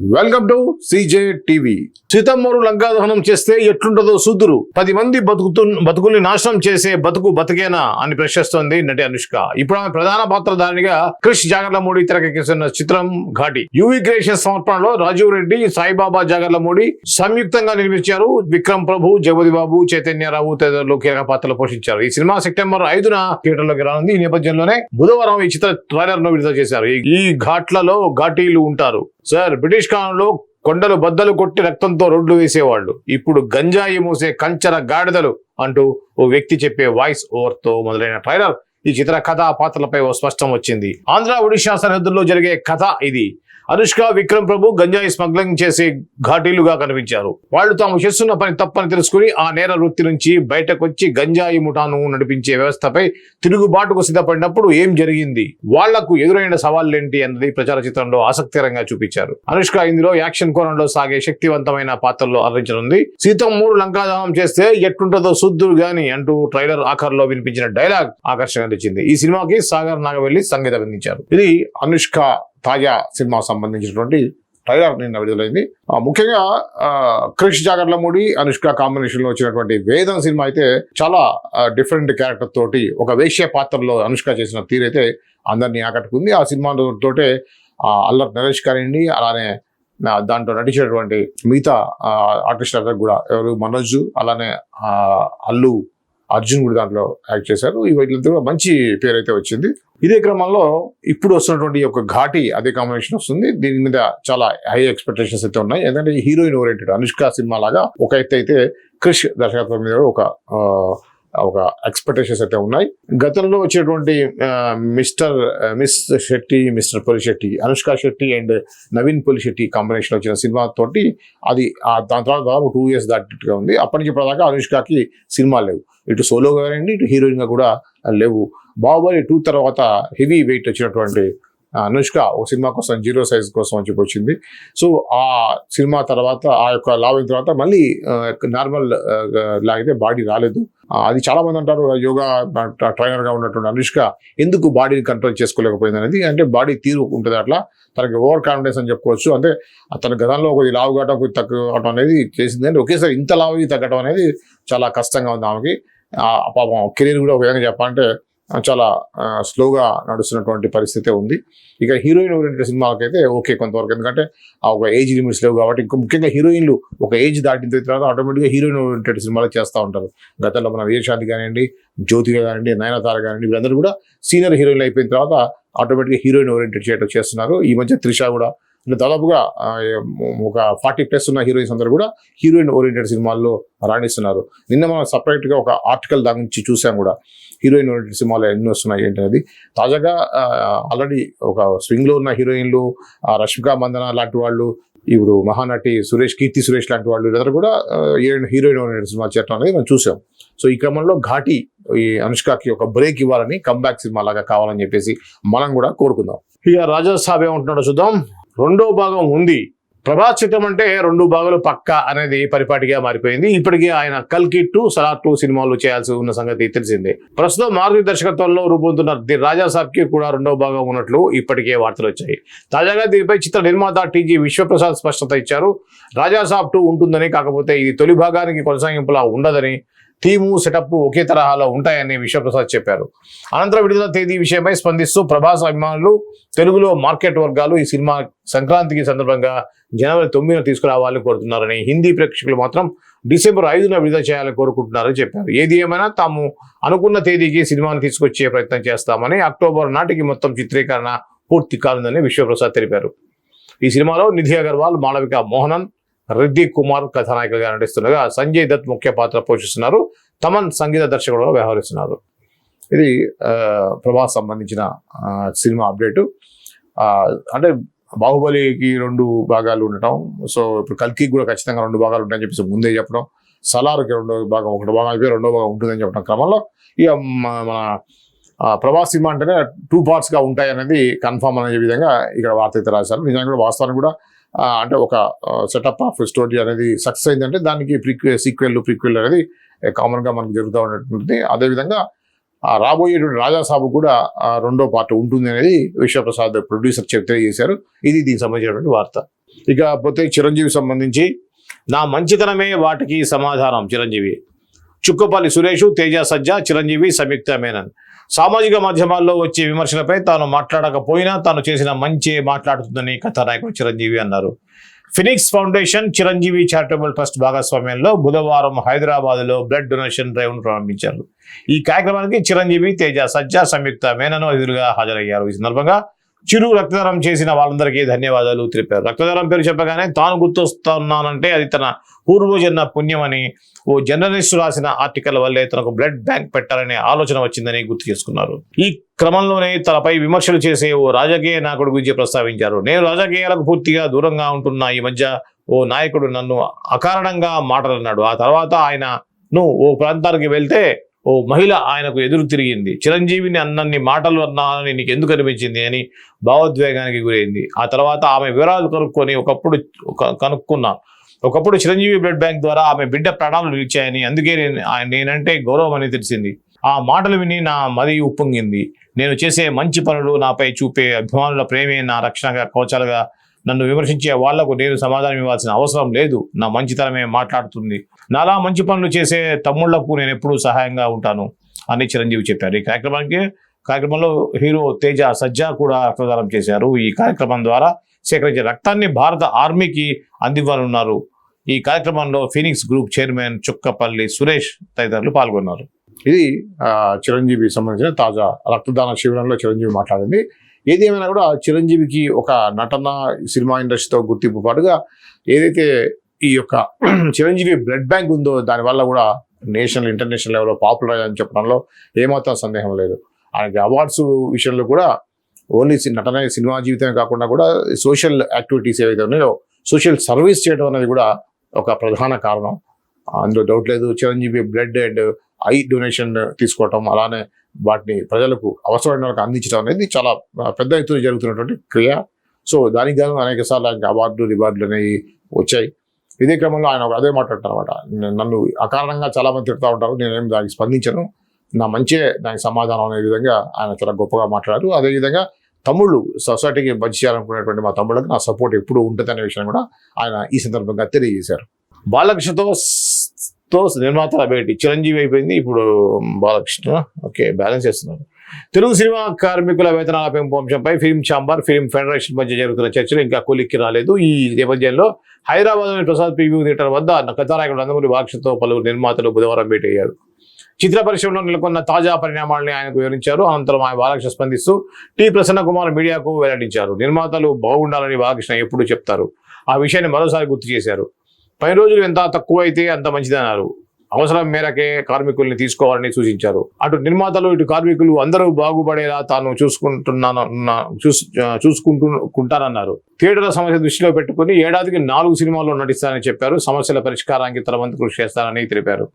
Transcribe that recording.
Welcome to CJ TV. సీతమ్మూరు Lanka దహనం చేస్తే ఎట్లుంటుందో సూదురు. పది మంది బతుకుతు బతుకుల్ని నాశనం చేసే బతుకు బతికేనా అని ప్రశ్నిస్తోంది నటి అనుష్క. ఇప్పుడు ఆమె ప్రధాన పాత్రధారిగా క్రిష్ జాగర్లమూడి తెరకెక్కిస్తున్న చిత్రం ఘాటి. యువి క్రియేషన్ సమర్పణలో రాజీవ్ రెడ్డి సాయిబాబా జాగర్లమూడి సంయుక్తంగా నిర్మించారు. విక్రమ్ ప్రభు జగపతి బాబు చైతన్యరావు తదితరులు కీలక పాత్రలు పోషించారు. ఈ సినిమా సెప్టెంబర్ ఐదున థియేటర్లోకి రానుంది. ఈ నేపథ్యంలోనే బుధవారం ఈ చిత్ర ట్రైలర్ను విడుదల చేశారు. ఈ ఘాట్లలో ఘాటీలు ఉంటారు. సార్ బ్రిటిష్ కాలంలో కొండలు బద్దలు కొట్టి రక్తంతో రోడ్లు వేసేవాళ్ళు. ఇప్పుడు గంజాయి మూసే కంచర గాడిదలు అంటూ ఓ వ్యక్తి చెప్పే వాయిస్ ఓవర్తో మొదలైన ట్రైలర్. ఈ చిత్ర కథా పాత్రలపై ఓ స్పష్టం వచ్చింది. ఆంధ్ర ఒడిశా సరిహద్దుల్లో జరిగే కథ ఇది. అనుష్క విక్రమ్ ప్రభు గంజాయి స్మగ్లింగ్ చేసే ఘాటీలుగా కనిపించారు. వాళ్ళు తాము చేస్తున్న పని తప్పని తెలుసుకుని ఆ నేర వృత్తి నుంచి బయటకొచ్చి గంజాయి ముఠాను నడిపించే వ్యవస్థపై తిరుగుబాటుకు సిద్ధపడినప్పుడు ఏం జరిగింది? వాళ్ళకు ఎదురైన సవాళ్ళేంటి అన్నది ప్రచార చిత్రంలో ఆసక్తికరంగా చూపించారు. అనుష్క ఇందులో యాక్షన్ కోణంలో సాగే శక్తివంతమైన పాత్రలో అర్రించనుంది సీతం మూడు లంకాదానం చేస్తే ఎట్లుంటుందో శుద్ధుడు గాని అంటూ ట్రైలర్ ఆఖర్లో వినిపించిన డైలాగ్ ఆకర్షణ తెచ్చింది. ఈ సినిమాకి సాగర్ నాగవెల్లి సంగీతం అందించారు. ఇది అనుష్క తాజా సినిమా సంబంధించినటువంటి ట్రైలర్ నిన్న విడుదలైంది. ముఖ్యంగా క్రిష్ జాగర్లమూడి అనుష్క కాంబినేషన్లో వచ్చినటువంటి వేదం సినిమా అయితే చాలా డిఫరెంట్ క్యారెక్టర్ తోటి ఒక వేశ్య పాత్రలో అనుష్క చేసిన తీరైతే అందరినీ ఆకట్టుకుంది. ఆ సినిమా తోటే ఆ, అల్లరి నరేష్ కానివ్వండి అలానే దాంట్లో నటించినటువంటి మిగతా ఆర్టిస్ట్ కూడా ఎవరు మనోజ్ అలానే అల్లు అర్జున్ కూడా దాంట్లో యాక్ట్ చేశారు. ఈ మంచి పేరు అయితే వచ్చింది. ఇదే క్రమంలో ఇప్పుడు వస్తున్నటువంటి ఒక ఘాటి అదే కాంబినేషన్ వస్తుంది. దీని మీద చాలా హై ఎక్స్పెక్టేషన్స్ అయితే ఉన్నాయి. ఎందుకంటే హీరోయిన్ ఓరియంటెడ్ అనుష్క సినిమా లాగా ఒక ఎత్తు అయితే క్రిష్ దర్శకత్వం మీద ఒక ఒక ఎక్స్పెక్టేషన్స్ అయితే ఉన్నాయి. గతంలో వచ్చేటువంటి mister miss Shetty mister Polishetty Anushka Shetty and Naveen Polishetty combination వచ్చిన సినిమా తోటి అది దాని తర్వాత దాదాపు టూ ఇయర్స్ దాటిగా ఉంది. అప్పటి నుంచి ఇప్పటిదాకా అనుష్కకి సినిమా లేవు. ఇటు సోలోగా కానివ్వండి ఇటు హీరోయిన్గా కూడా లేవు. బాహుబలి టూ తర్వాత హెవీ వెయిట్ వచ్చినటువంటి అనుష్క ఓ సినిమా కోసం జీరో సైజ్ కోసం అని చెప్పి వచ్చింది. సో ఆ సినిమా తర్వాత ఆ యొక్క లావిన తర్వాత మళ్ళీ నార్మల్ లాగితే బాడీ రాలేదు. అది చాలా మంది అంటారు యోగా ట్రైనర్గా ఉన్నటువంటి అనుష్క ఎందుకు బాడీని కంట్రోల్ చేసుకోలేకపోయింది అనేది అంటే బాడీ తీరు ఉంటుంది అట్లా తనకి ఓవర్ కాన్ఫిడెన్స్ అని చెప్పుకోవచ్చు అంటే తన గతంలో కొద్ది లావు కావడం కొద్ది తగ్గటం అనేది చేసింది అంటే ఒకేసారి ఇంత లావు తగ్గటం అనేది చాలా కష్టంగా ఉంది ఆమెకి. పాపం కెరీర్ కూడా ఒక విధంగా చెప్పాలంటే చాలా స్లోగా నడుస్తున్నటువంటి పరిస్థితి ఉంది. ఇక హీరోయిన్ ఓరియంటెడ్ సినిమాలకైతే ఓకే కొంతవరకు. ఎందుకంటే ఆ ఒక ఏజ్ లిమిట్స్ లేవు కాబట్టి ఇంకా ముఖ్యంగా హీరోయిన్లు ఒక ఏజ్ దాటిన తర్వాత ఆటోమేటిక్గా హీరోయిన్ ఓరియంటెడ్ సినిమాలు చేస్తూ ఉంటారు. గతంలో మన వీరశాంతి కానివ్వండి జ్యోతిగా కానివ్వండి నయనతార కానివ్వండి వీళ్ళందరూ కూడా సీనియర్ హీరోయిన్లు అయిపోయిన తర్వాత ఆటోమేటిక్గా హీరోయిన్ ఓరియంటెడ్ చేయడం చేస్తున్నారు. ఈ మధ్య త్రిష కూడా దాదాపుగా ఒక ఫార్టీ ప్లస్ ఉన్న హీరోయిన్స్ అందరూ కూడా హీరోయిన్ ఓరియంటెడ్ సినిమాల్లో రాణిస్తున్నారు. నిన్న మనం సపరేట్గా ఒక ఆర్టికల్ దాని నుంచి చూసాం కూడా. హీరోయిన్ ఓరియంటెడ్ సినిమాలు ఎన్ని వస్తున్నాయి ఏంటి అనేది తాజాగా ఆల్రెడీ ఒక స్వింగ్లో ఉన్న హీరోయిన్లు రష్మిక మందన లాంటి వాళ్ళు ఇప్పుడు మహానటి సురేష్ కీర్తి సురేష్ లాంటి వాళ్ళు వీళ్ళందరూ కూడా హీరోయిన్ హీరోయిన్ ఓరియంటెడ్ సినిమా చేయడం అనేది మనం చూసాం. సో ఈ క్రమంలో ఘాటి ఈ అనుష్కకి ఒక బ్రేక్ ఇవ్వాలని కంబ్యాక్ సినిమా లాగా కావాలని చెప్పేసి మనం కూడా కోరుకుందాం. ఇక రాజా సాబ్ ఏమంటున్నాడో చూద్దాం. రెండో భాగం ఉంది. ప్రభాస్ చిత్రం అంటే రెండు భాగాలు పక్క అనేది పరిపాటిగా మారిపోయింది. ఇప్పటికే ఆయన కల్కి టూ సలార్ టూ సినిమాలు చేయాల్సి ఉన్న సంగతి తెలిసిందే. ప్రస్తుతం మారుతి దర్శకత్వంలో రూపొందుతున్న ది రాజా సాబ్కి కూడా రెండో భాగం ఉన్నట్లు ఇప్పటికే వార్తలు వచ్చాయి. తాజాగా దీనిపై చిత్ర నిర్మాత టీజీ విశ్వప్రసాద్ స్పష్టత ఇచ్చారు. రాజా సాబ్ టూ ఉంటుందని కాకపోతే ఇది తొలి భాగానికి కొనసాగింపులా ఉండదని టీము సెటప్ ఒకే తరహాలో ఉంటాయని విశ్వప్రసాద్ చెప్పారు. అనంతరం విడుదల తేదీ విషయమై స్పందిస్తూ ప్రభాస్ అభిమానులు తెలుగులో మార్కెట్ వర్గాలు ఈ సినిమా సంక్రాంతికి సందర్భంగా జనవరి తొమ్మిదిన తీసుకురావాలని కోరుతున్నారని హిందీ ప్రేక్షకులు మాత్రం డిసెంబర్ ఐదున విడుదల చేయాలని కోరుకుంటున్నారని చెప్పారు. ఏది ఏమైనా తాము అనుకున్న తేదీకి సినిమాను తీసుకొచ్చే ప్రయత్నం చేస్తామని అక్టోబర్ నాటికి మొత్తం చిత్రీకరణ పూర్తి కానుందని విశ్వప్రసాద్ తెలిపారు. ఈ సినిమాలో నిధి అగర్వాల్ మాళవిక మోహనన్ రెడ్డి కుమార్ కథానాయకులుగా నటిస్తుండగా సంజయ్ దత్ ముఖ్య పాత్ర పోషిస్తున్నారు. తమన్ సంగీత దర్శకుడుగా వ్యవహరిస్తున్నారు. ఇది ప్రభాస్ సంబంధించిన సినిమా అప్డేటు. అంటే బాహుబలికి రెండు భాగాలు ఉండటం. సో ఇప్పుడు కల్కి కూడా ఖచ్చితంగా రెండు భాగాలు ఉంటాయని చెప్పేసి ముందే చెప్పడం. సలార్కి రెండో భాగం ఒకటి భాగం అయిపోయి రెండో భాగం ఉంటుందని చెప్పడం క్రమంలో. ఇక మన ప్రభాస్ సినిమా అంటేనే టూ పార్ట్స్గా ఉంటాయి అనేది కన్ఫర్మ్ అనే విధంగా ఇక్కడ వార్త అయితే రాశారు. నిజంగా కూడా వాస్తవానికి కూడా అంటే ఒక సెటప్ ఆఫ్ స్టోరీ అనేది సక్సెస్ అయిందంటే దానికి ప్రిక్వే సీక్వెల్ ప్రీక్వెల్ అనేది కామన్గా మనకు జరుగుతూ ఉన్నట్టుంది. అదేవిధంగా రాబోయేటువంటి రాజాసాబు కూడా రెండో పార్ట్ ఉంటుంది అనేది విశ్వప్రసాద్ ప్రొడ్యూసర్ చెప్ తెలియజేశారు. ఇది దీనికి సంబంధించినటువంటి వార్త. ఇక పోతే చిరంజీవి సంబంధించి నా మంచితనమే వాటికి సమాధానం చిరంజీవి. చుక్కపల్లి సురేష్ తేజ సజ్జ చిరంజీవి సంయుక్త మేనన్. సామాజిక మాధ్యమాల్లో వచ్చే విమర్శలపై తాను మాట్లాడకపోయినా తాను చేసిన మంచి మాట్లాడుతుందని కథానాయకుడు చిరంజీవి అన్నారు. Phoenix Foundation Chiranjeevi charitable trust భాగస్వామ్యంలో బుధవారం హైదరాబాద్లో బ్లడ్ డొనేషన్ డ్రైవ్ను ప్రారంభించారు. ఈ కార్యక్రమానికి చిరంజీవి తేజ సజ్జా సంయుక్త మేనను ఎదురుగా హాజరయ్యారు. ఈ సందర్భంగా చిరు రక్తదానం చేసిన వాళ్ళందరికీ ధన్యవాదాలు తెలిపారు. రక్తదానం పేరు చెప్పగానే తాను గుర్తొస్తున్నానంటే అది తన పూర్వజన్మ పుణ్యమని ఓ జర్నలిస్ట్ రాసిన ఆర్టికల్ వల్లే తనకు బ్లడ్ బ్యాంక్ పెట్టాలనే ఆలోచన వచ్చిందని గుర్తు చేసుకున్నారు. ఈ క్రమంలోనే తనపై విమర్శలు చేసే ఓ రాజకీయ నాయకుడు గురించి ప్రస్తావించారు. నేను రాజకీయాలకు పూర్తిగా దూరంగా ఉంటున్న. ఈ మధ్య ఓ నాయకుడు నన్ను అకారణంగా మాటలన్నాడు ఆ తర్వాత ఆయనను ఓ ప్రాంతానికి వెళ్తే ఓ మహిళ ఆయనకు ఎదురు తిరిగింది. చిరంజీవిని అన్నన్ని మాటలు అన్నానని నీకు ఎందుకు అనిపించింది అని భావోద్వేగానికి గురైంది. ఆ తర్వాత ఆమె వివరాలు కనుక్కొని ఒకప్పుడు ఒక- కనుక్కున్నా. ఒకప్పుడు చిరంజీవి బ్లడ్ బ్యాంక్ ద్వారా ఆమె బిడ్డ ప్రాణాలు నిలిచాయని అందుకే నేను నేనంటే గౌరవం అని తెలిసింది. ఆ మాటలు విని నా మది ఉప్పొంగింది. నేను చేసే మంచి పనులు నాపై చూపే అభిమానుల ప్రేమే నా రక్షణగా కవచాలుగా నన్ను విమర్శించే వాళ్ళకు నేను సమాధానం ఇవ్వాల్సిన అవసరం లేదు. నా మంచితనమే మాట్లాడుతుంది. నాలా మంచి పనులు చేసే తమ్ముళ్ళకు నేను ఎప్పుడూ సహాయంగా ఉంటాను అని చిరంజీవి చెప్పారు. ఈ కార్యక్రమానికి కార్యక్రమంలో హీరో తేజ సజ్జా కూడా రక్తదానం చేశారు. ఈ కార్యక్రమం ద్వారా సేకరించే రక్తాన్ని భారత ఆర్మీకి అందివ్వనున్నారు ఈ కార్యక్రమంలో Phoenix group chairman Chukkapalli Suresh తదితరులు పాల్గొన్నారు. ఇది చిరంజీవి సంబంధించిన తాజా రక్తదాన శిబిరంలో చిరంజీవి మాట్లాడింది ఏది ఏమైనా కూడా చిరంజీవికి ఒక నటన సినిమా ఇండస్ట్రీతో గుర్తింపు పాటుగా ఏదైతే ఈ యొక్క చిరంజీవి బ్లడ్ బ్యాంక్ ఉందో దానివల్ల కూడా నేషనల్ ఇంటర్నేషనల్ లెవెల్లో పాపులర్ అని చెప్పడంలో ఏమాత్రం సందేహం లేదు. ఆయనకి అవార్డ్స్ విషయంలో కూడా ఓన్లీ సి- నటన సినిమా జీవితమే కాకుండా కూడా సోషల్ యాక్టివిటీస్ ఏవైతే ఉన్నాయో సోషల్ సర్వీస్ చేయడం అనేది కూడా ఒక ప్రధాన కారణం. అందులో డౌట్ లేదు. Chiranjeevi blood and eye donation తీసుకోవటం అలానే వాటిని ప్రజలకు అవసరమైన వాళ్ళకి అందించడం అనేది చాలా పెద్ద ఎత్తున జరుగుతున్నటువంటి క్రియ. సో దానికి గాను అనేక సార్లు ఆయనకి అవార్డులు రివార్డులు అనేవి వచ్చాయి. ఇదే క్రమంలో ఆయన ఒక అదే మాట్లాడతారనమాట నన్ను అకారణంగా చాలా మంది తిడతా ఉంటారు నేనేం దానికి స్పందించను. నా మంచే దానికి సమాధానం అనే విధంగా ఆయన చాలా గొప్పగా మాట్లాడారు. అదేవిధంగా తమ్ముళ్ళు సొసైటీకి మంచి చేయాలనుకునేటువంటి మా తమ్ముళ్ళకి నా సపోర్ట్ ఎప్పుడు ఉంటుంది అనే విషయం కూడా ఆయన ఈ సందర్భంగా తెలియజేశారు. బాలకృష్ణతో తో నిర్మాతల భేటీ చిరంజీవి అయిపోయింది ఇప్పుడు బాలకృష్ణ. ఓకే బ్యాలెన్స్ చేస్తున్నారు. తెలుగు సినిమా కార్మికుల వేతనాల పెంపు అంశంపై ఫిల్మ్ ఛాంబర్ ఫిల్మ్ ఫెడరేషన్ మధ్య జరుగుతున్న చర్చలు ఇంకా కూలిక్కి రాలేదు. ఈ నేపథ్యంలో హైదరాబాద్లోని ప్రసాద్ పివి థియేటర్ వద్ద కథానాయకుడు నందమూరి బాలకృష్ణతో పలువురు నిర్మాతలు బుధవారం భేటీ అయ్యారు. చిత్ర పరిశ్రమలో నెలకొన్న తాజా పరిణామాలని ఆయనకు వివరించారు. అనంతరం ఆయన బాలకృష్ణ స్పందిస్తూ టి ప్రసన్న కుమార్ మీడియాకు వెల్లడించారు. నిర్మాతలు బాగుండాలని బాలకృష్ణ ఎప్పుడూ చెప్తారు. ఆ విషయాన్ని మరోసారి గుర్తు చేశారు. పై రోజులు ఎంత తక్కువ అయితే అంత మంచిదన్నారు అవసరం మేరకే కార్మికుల్ని తీసుకోవాలని సూచించారు. అటు నిర్మాతలు ఇటు కార్మికులు అందరూ బాగుపడేలా తాను చూసుకుంటున్నాను నా- చూస్ చూసుకుంటూ థియేటర్ల సమస్య దృష్టిలో పెట్టుకుని ఏడాదికి నాలుగు సినిమాల్లో నటిస్తానని చెప్పారు. సమస్యల పరిష్కారానికి తన వంతు కృషి చేస్తానని తెలిపారు.